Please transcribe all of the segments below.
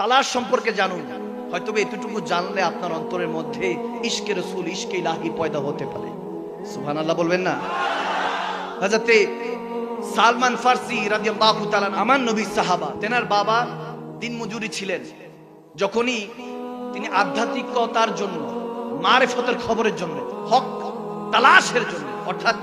তালাশ সম্পর্কে জানুন। হয়তো এতটুকু জানলে আপনার অন্তরের মধ্যে ইশকে রসুল, ইশকে ইলাহি পয়দা হতে পারে। সুহান আল্লাহ বলবেন না? হাজাতে সালমান ফার্সি রাদিয়াল্লাহু তাআলা আমার নবী সাহাবা, তেনার বাবা দিনমজুরি ছিলেন। যখনই তিনি আধ্যাত্মিকতার জন্য, মারেফতের খবরের জন্য, হক তালাশের জন্য, অর্থাৎ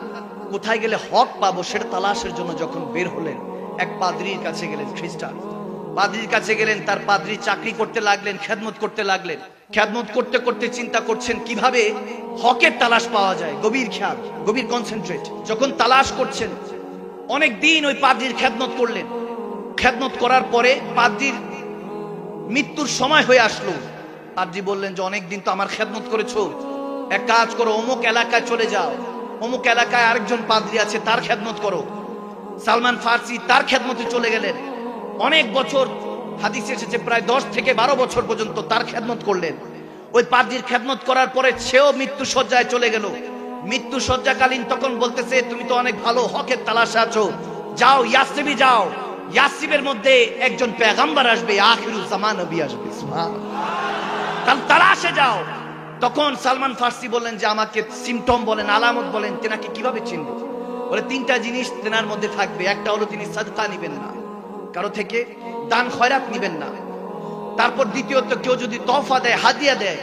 কোথায় গেলে হক পাবো সেটা তালাশের জন্য যখন বের হলেন, এক পাদ্রির কাছে গেলেন খ্রিস্টান। পাদ্রির কাছে গেলেন, তার পাদ্রি চাকরি করতে লাগলেন, খেদমত করতে লাগলেন। খেদমত করতে করতে চিন্তা করছেন কীভাবে হকের তালাশ পাওয়া যায়, গভীর খেয়াল, গভীর কনসেন্ট্রেট যখন তালাশ করছেন, অনেক দিন ওই পাদ্রির খেদমত করলেন। খেদমত করার পরে পাদ্রির মৃত্যুর সময় হয়ে আসলো। পাদ্রি বললেন যে, অনেক দিন তো আমার খেদমত করেছ। এক কাজ করো, অমুক এলাকায় চলে যাও। অমুক এলাকায় আরেকজন পাদ্রি আছে, তার খেদমত করো। সালমান ফার্সি তার খেদমতে চলে গেলেন। অনেক বছর হাদিস এসেছে, প্রায় দশ থেকে বারো বছর পর্যন্ত তার খেদমত করলেন। ওই পাদ্রির খেদমত করার পরে সেও মৃত্যু সজ্জায় চলে গেল। মৃত্যু সজ্জাকালীন তখন বলতেছে, তুমি তো অনেক ভালো হকের তালাশে আছো। যাও, ইয়াসিবি যাও। ইয়াসিবের মধ্যে একজন পেগাম্বার আসবে আখিরুল জামান নবী আসবে। তার তালাশে যাও। তখন সালমান ফার্সি বললেন যে, আমাকে সিমটম বলেন, আলামত বলেন, তেনাকে কীভাবে চিনব? বলে, তিনটা জিনিস তেনার মধ্যে থাকবে। একটা হলো তিনি সাদকা নিবেন না কারও থেকে দান খয়রাত নিবেন না। তারপর দ্বিতীয়ত, কেউ যদি তফা দেয়, হাদিয়া দেয়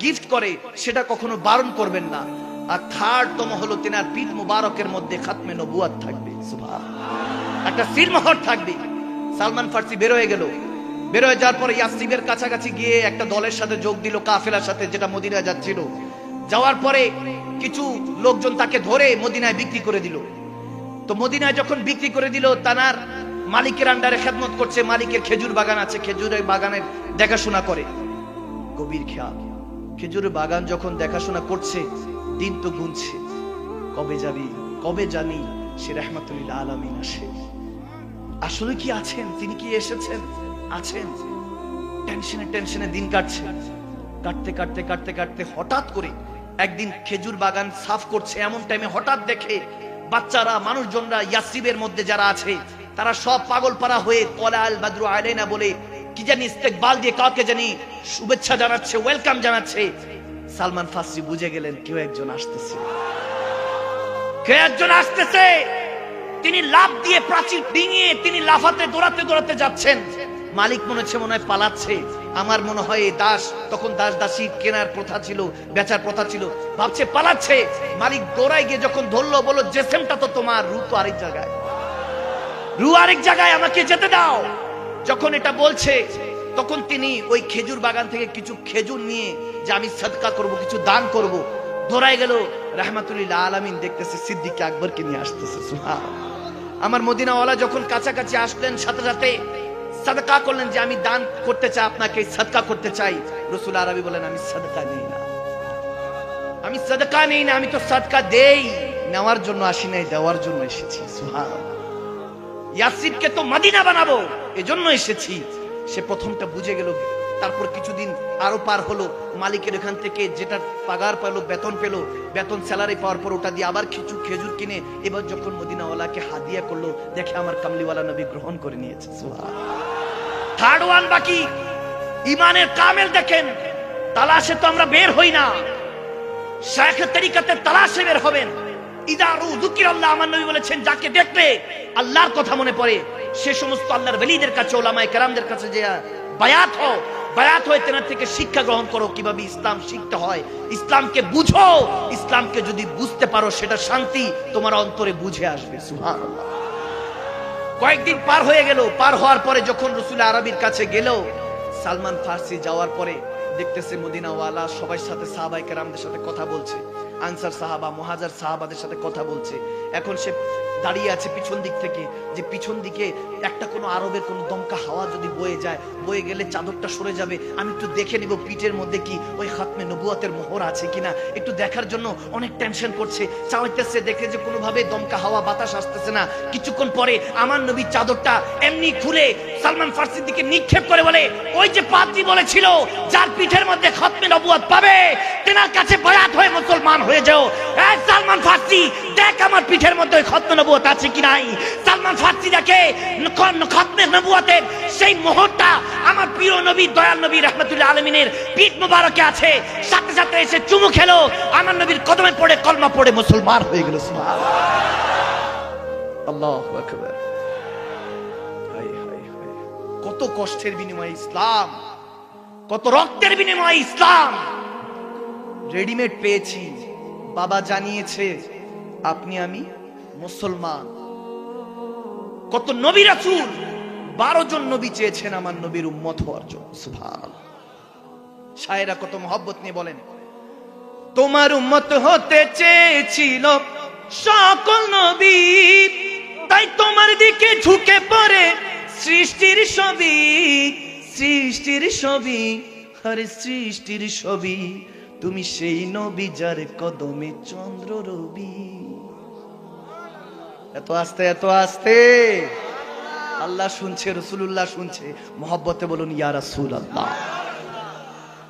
গিফট করে, সেটা কখনো বারণ করবেন না। আর থার্ড তম হলো তেনার পিঠ মুবারকের মধ্যে খাতমে নবুয়াত থাকবে। একটা সিলমোহর থাকবে। সালমান ফার্সি বের হয়ে গেল। বের হয়ে যাওয়ার পরে ইয়াসিবের কাছাকাছি গিয়ে একটা দলের সাথে যোগ দিল, কাফেলার সাথে যেটা মদিনায় যাচ্ছিল। যাওয়ার পরে কিছু লোকজন তাকে ধরে মদিনায় বিক্রি করে দিল। তো মদিনায় যখন বিক্রি করে দিল, তানার মালিকের আন্ডারে খেদমত করছে, মালিকের খেজুর বাগান আছে, খেজুরের বাগানের দেখাশোনা করে। গভীর খেয়াল। খেজুরের বাগান যখন দেখাশোনা করছে, দিন তো গুনছে। কবে যাবি, কবে জানি সে রহমাতুল্লাহ আলমিন আসে। আসলে কি আছেন? তিনি কি এসেছেন? আছেন। টেনশনে টেনশনে দিন কাটছে। কাটতে কাটতে কাটতে কাটতে হঠাৎ করে একদিন খেজুর বাগান সাফ করছে, এমন টাইমে হঠাৎ দেখে বাচ্চারা, মানুষজনরা, ইয়াসিবের মধ্যে যারা আছে তারা সব পাগল পাড়া হয়ে তলা আল বাদরু আলেনা বলে, কি জানি ইস্তেকবাল দিয়ে কাউকে জানি শুভেচ্ছা জানাচ্ছে, ওয়েলকাম জানাচ্ছে। সালমান ফাসরি বুঝে গেলেন কেউ একজন আসতেছে। কে একজন আসতেছে। তিনি লাভ দিয়ে প্রাচীর ডিঙিয়ে তিনি লাফাতে, দৌড়াতে দৌড়াতে যাচ্ছেন। মালিক মনে হচ্ছে, মনে হয় পালাচ্ছে। আমার মনে হয় এই দাস তখন দাস দাসী কেনার প্রথা ছিল, বেচার প্রথা ছিল। ভাবছে পালাচ্ছে। মালিক দৌড়ায় গিয়ে যখন ধরলো বলো জেসেমটা তো তোমার রু তো আরেক জায়গায়। রু আরেক জায়গায় আমাকে যেতে দাও যখন এটা বলছে, তখন তিনি ওই খেজুর বাগান থেকে কিছু খেজুর নিয়ে যে আমি সদকা করব, কিছু দান করব ধরাই গেল রহমাতুল্লাহ আলামিন দেখতেছে সিদ্দিক আকবরকে নিয়ে আসতেছে। আমার মদিনাওয়ালা যখন কাছাকাছি আসলেন, সাথে সাথে সাদকা করলেন যে আমি দান করতে চাই, আপনাকে সদকা করতে চাই রসুল আরবি বলেন, আমি সদকা নেই না আমি সদকা নেই না, আমি তো সদকা দেই নেওয়ার জন্য আসি নাই, দেওয়ার জন্য এসেছি, সুবহানাল্লাহ। ইয়াসিবকে তো মাদিনা বানাবো। এজন্য এসেছি। সে প্রথমটা বুঝে গেল। তারপর কিছুদিন আরও পার হলো। মালিকের এখান থেকে যেটা পাগার পেল, বেতন পেল, বেতন স্যালারি পাওয়ার পর ওটা দিয়ে আবার কিছু খেজুর কিনে এবার যখন মদিনাওয়ালাকে হাদিয়া করল, দেখে আমার কামলিওয়ালা নবী গ্রহণ করে নিয়েছে। থার্ড ওয়ান বাকি। ইমানের কামেল দেখেন। তালাশে তো আমরা বের হই না। শেখ তরিকাতে তালাশে বের হবেন। যাকে দেখলে আল্লাহর কথা মনে পড়ে, সে সমস্ত আল্লাহর বেলিদের কাছে শিক্ষা গ্রহণ করো, কীভাবে ইসলাম শিখতে হয়, ইসলামকে বুঝো, ইসলামকে যদি বুঝতে পারো, সেটা শান্তি তোমার অন্তরে বুঝে আসবে কয়েকদিন পার হয়ে গেল, পার হওয়ার পরে যখন রসুল আরবির কাছে গেল, সালমান ফার্সি যাওয়ার পরে দেখতেছে মদিনাওয়ালা সবাই সাথে সাহাবাই কেরামদের সাথে কথা বলছে। আনসার সাহাবা, মহাজার সাহাবাদের সাথে কথা বলছে। এখন সে দাঁড়িয়ে আছে পিছন দিক থেকে, যে পিছন দিকে একটা কোনো আরবের কোনো দমকা হাওয়া যদি বয়ে যায়, বয়ে গেলে চাদরটা সরে যাবে। আমি একটু দেখে নিব পিঠের মধ্যে কি ওই খাতমে নবুয়াতের মোহর আছে কিনা। একটু দেখার জন্য অনেক টেনশন করছে। চাইতেছে দেখে যে কোনোভাবে দমকা হাওয়া, বাতাস আসতেছে না। কিছুক্ষণ পরে আমার নবীর চাদরটা এমনি খুলে সালমান ফার্সির দিকে নিক্ষেপ করে বলে, ওই যে পাত্রী বলেছিল, যার পিঠের মধ্যে খতমে নবুয়াত পাবে তেনার কাছে বয়াত হয়ে মুসলমান হয়ে যাও। সালমান ফার্সি, দেখ আমার পিঠের মধ্যে খতমে নবুয়াত আছে কি নাই। সালমান ফার্সি দেখে খতমে নবুয়াতের সেই মোহরটা আমার প্রিয় নবী, দয়াল নবী রহমতুল্লাহ আলমিনের পিঠ মুবারকে আছে। সাথে সাথে এসে চুমু খেলো। আমার নবীর কদমে পড়ে, কলমা পড়ে মুসলমান হয়ে গেল আল্লাহ আকবার। কত কষ্টের বিনিময়ে ইসলাম। কত রক্তের বিনিময়ে ইসলাম। রেডিমেড পেয়েছি। বাবা জানিয়েছে, আপনি আমি মুসলমান। কত নবী রাসূল! বারো জন নবী চেয়েছেন আমার নবীর উম্মত হওয়ার জন্য। সুভান শায়েরা কত মহব্বত নিয়ে বলেন, তোমার উম্মত হতে চেয়েছিল সকল নবী, তাই তোমার দিকে ঝুঁকে পড়ে সৃষ্টির ছবি সৃষ্টির ছবি আরে সৃষ্টির ছবি। তুমি সেই নবী যার কদমে চন্দ্র রবি। এত আস্তে এত আস্তে। আল্লাহ শুনছে রসুল্লাহ শুনছে। মহব্বতে বলুন, ইয়া রাসূল আল্লাহ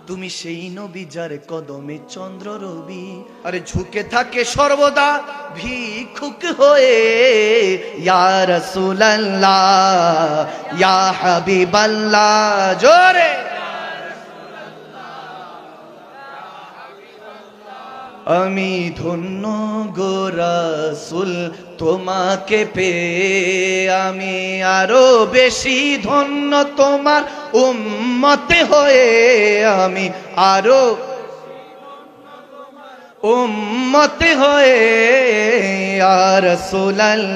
তুমি সেই নবী যার কদমে চন্দ্র রবি। আরে ঝুঁকে থাকে সর্বদা ভিক্ষুক হয়ে। ইয়া রাসূলাল্লাহ, ইয়া হাবিবাল্লাহ, জোরে। আমি ধন্য গোরাসুল তোমাকে পে আমি আরও বেশি ধন্য তোমার উম্মতে হয়ে আমি আরও উম্মতে হয়ে আর